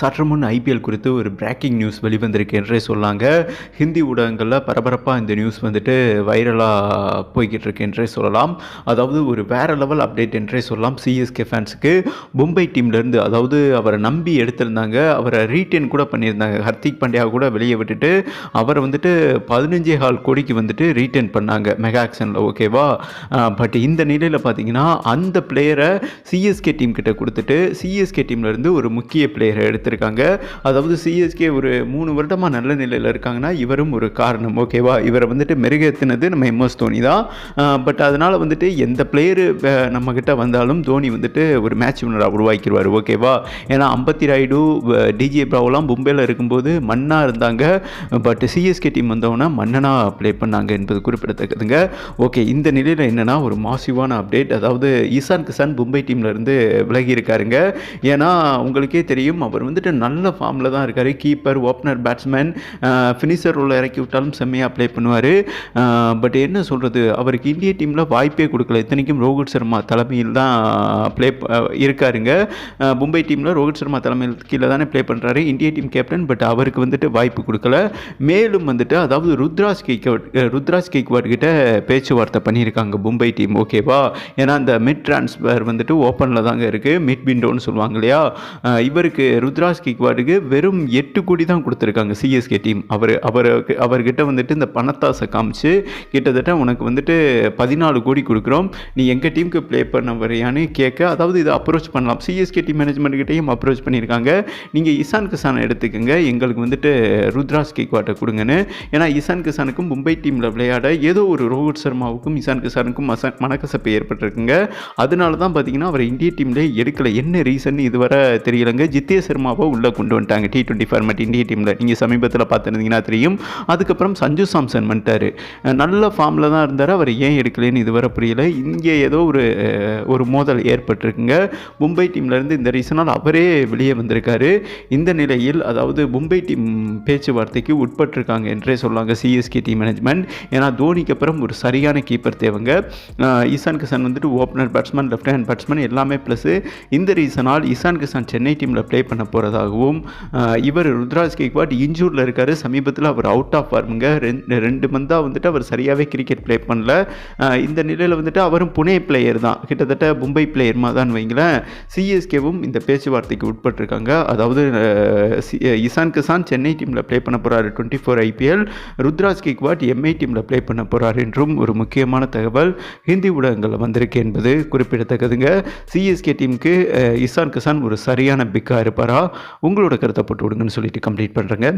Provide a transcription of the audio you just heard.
சற்று முன் ஐபிஎல் குறித்து ஒரு பிரேக்கிங் நியூஸ் வெளிவந்திருக்கு என்றே சொல்லாங்க. ஹிந்தி ஊடகங்களில் பரபரப்பாக இந்த நியூஸ் வந்துட்டு வைரலாக போய்கிட்டு இருக்கு என்றே சொல்லலாம். அதாவது ஒரு வேற லெவல் அப்டேட் என்றே சொல்லலாம் சிஎஸ்கே ஃபேன்ஸுக்கு மும்பை டீம்லேருந்து அதாவது அவரை நம்பி எடுத்திருந்தாங்க. அவரை ரீட்டைன் கூட பண்ணியிருந்தாங்க. ஹர்திக் பாண்டியா கூட வெளியே விட்டுட்டு அவரை வந்துட்டு பதினஞ்சே கால் கோடிக்கு வந்துட்டு ரீட்டைன் பண்ணாங்க மெகா ஆக்ஷனில் ஓகேவா பட் இந்த நிலையில் பார்த்தீங்கன்னா அந்த பிளேயரை சிஎஸ்கே டீம் கிட்ட கொடுத்துட்டு சிஎஸ்கே டீம்லேருந்து ஒரு முக்கிய பிளேயரை எடுத்து எடுத்திருக்காங்க. அதாவது சிஎஸ்கே ஒரு மூணு வருடமாக நல்ல நிலையில் இருக்காங்கன்னா இவரும் ஒரு காரணம் ஓகேவா இவரை வந்துட்டு மெருகேற்றினது நம்ம எம்எஸ் தோனி தான். பட் அதனால் வந்துட்டு எந்த பிளேயரு நம்மக்கிட்ட வந்தாலும் தோனி வந்துட்டு ஒரு மேட்ச் வினராக உருவாக்கிடுவார் ஓகேவா ஏன்னா அம்பத்தி ராய்டு டிஜே பிராவெலாம் மும்பையில் இருக்கும்போது மன்னாக இருந்தாங்க. பட் சிஎஸ்கே டீம் வந்தவொன்னே மன்னனாக ப்ளே பண்ணாங்க என்பது குறிப்பிடத்தக்கதுங்க. ஓகே இந்த நிலையில் என்னென்னா ஒரு மாசிவான அப்டேட் அதாவது ஈசான் கிசான் மும்பை டீம்லேருந்து விலகி இருக்காருங்க. ஏன்னா உங்களுக்கே தெரியும் அவர் வந்துட்டு நல்ல ஃபார்மில் தான் இருக்கார். கீப்பர் ஓப்பனர் பேட்ஸ்மேன் ஃபினிஷர் உள்ள இறக்கி விட்டாலும் செம்மையாக ப்ளே பண்ணுவார். பட் என்ன சொல்கிறது அவருக்கு இந்திய டீமில் வாய்ப்பே கொடுக்கல. இத்தனைக்கும் ரோஹித் சர்மா தலைமையில் தான் ப்ளே இருக்காருங்க. மும்பை டீமில் ரோஹித் சர்மா தலைமையில் கீழே தானே ப்ளே பண்ணுறாரு இந்திய டீம் கேப்டன் பட் அவருக்கு வந்துட்டு வாய்ப்பு கொடுக்கல. மேலும் வந்துட்டு அதாவது ருத்ராஜ் கெய்க்வாட் ருத்ராஜ் கேக்வாட் கிட்ட பேச்சுவார்த்தை பண்ணியிருக்காங்க மும்பை டீம் ஓகேவா ஏன்னா அந்த மிட் ட்ரான்ஸ்ஃபர் வந்துட்டு ஓப்பனில் தாங்க இருக்குது மிட் விண்டோன்னு சொல்லுவாங்க இல்லையா? இவருக்கு ருத்ராஜ் கெய்க்வாடுக்கு வெறும் எட்டு கோடி தான் கொடுத்துருக்காங்க சிஎஸ்கே டீம் அவர் அவருக்கு அவர்கிட்ட வந்துட்டு இந்த பணத்தாசை காமிச்சு கிட்டத்தட்ட உனக்கு வந்துட்டு பதினாலு கோடி கொடுக்குறோம். நீ எங்கள் டீமுக்கு ப்ளே பண்ண வரையான்னு கேட்க அதாவது இதை அப்ரோச் பண்ணலாம். சிஎஸ்கே டீம் மேனேஜ்மெண்ட் கிட்டேயும் அப்ரோச் பண்ணியிருக்காங்க. நீங்கள் இசான் கிசானை எடுத்துக்கோங்க. எங்களுக்கு வந்துட்டு ருத்ராஜ் கேக்வாட்டை கொடுங்கன்னு. ஏன்னா இசான் கிசானுக்கும் மும்பை டீமில் விளையாட ஏதோ ஒரு ரோஹித் சர்மாவுக்கும் இசான் கிசானுக்கும் மச மனக்கசப்பு ஏற்பட்டிருக்குங்க. அதனால தான் பார்த்தீங்கன்னா அவர் இந்திய டீம்லேயே எடுக்கல. என்ன ரீசன் இதுவரை தெரியலங்க. ஜித்தே சர்மாவை உள்ளே கொண்டு வந்துட்டாங்க. டி டுவெண்ட்டி ஃபார்மேட் இந்திய டீமில் நீங்கள் சமீபத்தில் பார்த்துருந்தீங்கன்னா தெரியும். அதுக்கப்புறம் சஞ்சு சாம்சன் வந்துட்டார். நல்ல ஃபார்மில் தான் இருந்தார். அவர் ஏன் எடுக்கலைன்னு இதுவரை புரியல. இங்கே ஏதோ ஒரு ஒரு மோதல் ஏற்பட்டிருக்குங்க. மும்பை டீம்லேருந்து இந்த ரீசனால் அவரே வெளியே வந்திருக்காரு. இந்த நிலையில் அதாவது மும்பை டீம் பேச்சுவார்த்தைக்கு உட்பட்டிருக்காங்க என்றே சொல்லுவாங்க சிஎஸ்கே டீம் மேனேஜ்மெண்ட் ஏன்னா தோனிக்கு அப்புறம் ஒரு சரியான கீப்பர் தேவைங்க. ஈசான் கிசான் வந்துட்டு opener batsman left hand batsman எல்லாமே ப்ளஸ்ஸு இந்த ரீசனால் ஈசான் கிசான் சென்னை டீமில் ப்ளே பண்ண போகிறதாகவும் இவர் ருத்ராஜ் கேக்வாட் இன்ஜூரில் இருக்கார். சமீபத்தில் அவர் அவுட் ஆஃப் ஃபார்முங்க ரெண்டு ரெண்டு மந்தாக வந்துட்டு அவர் சரியாகவே கிரிக்கெட் ப்ளே பண்ணல. இந்த நிலையில் வந்துட்டு அவரும் புனே பிளேயர் தான். கிட்டத்தட்ட மும்பை பிளேயர் தான் வைங்களேன். சிஎஸ்கேவும் இந்த பேச்சுவார்த்தைக்கு உட்பட்டிருக்காங்க. அதாவது சி- இசான் கிசான் சென்னை டீமில் ப்ளே பண்ண போகிறாரு twenty four IPL Ruturaj Gaikwad MI டீமில் ப்ளே பண்ண போகிறார் என்றும் ஒரு முக்கியமான தகவல் ஹிந்தி ஊடகங்களில் வந்திருக்கு என்பது குறிப்பிடத்தக்கதுங்க. சிஎஸ்கே டீமுக்கு இசான் கிசான் ஒரு சரியான பிக்காக இருப்பாரா? உங்களோட கருத்தை போட்டு விடுங்கன்னு சொல்லிட்டு கம்ப்ளீட் பண்ணுறேங்க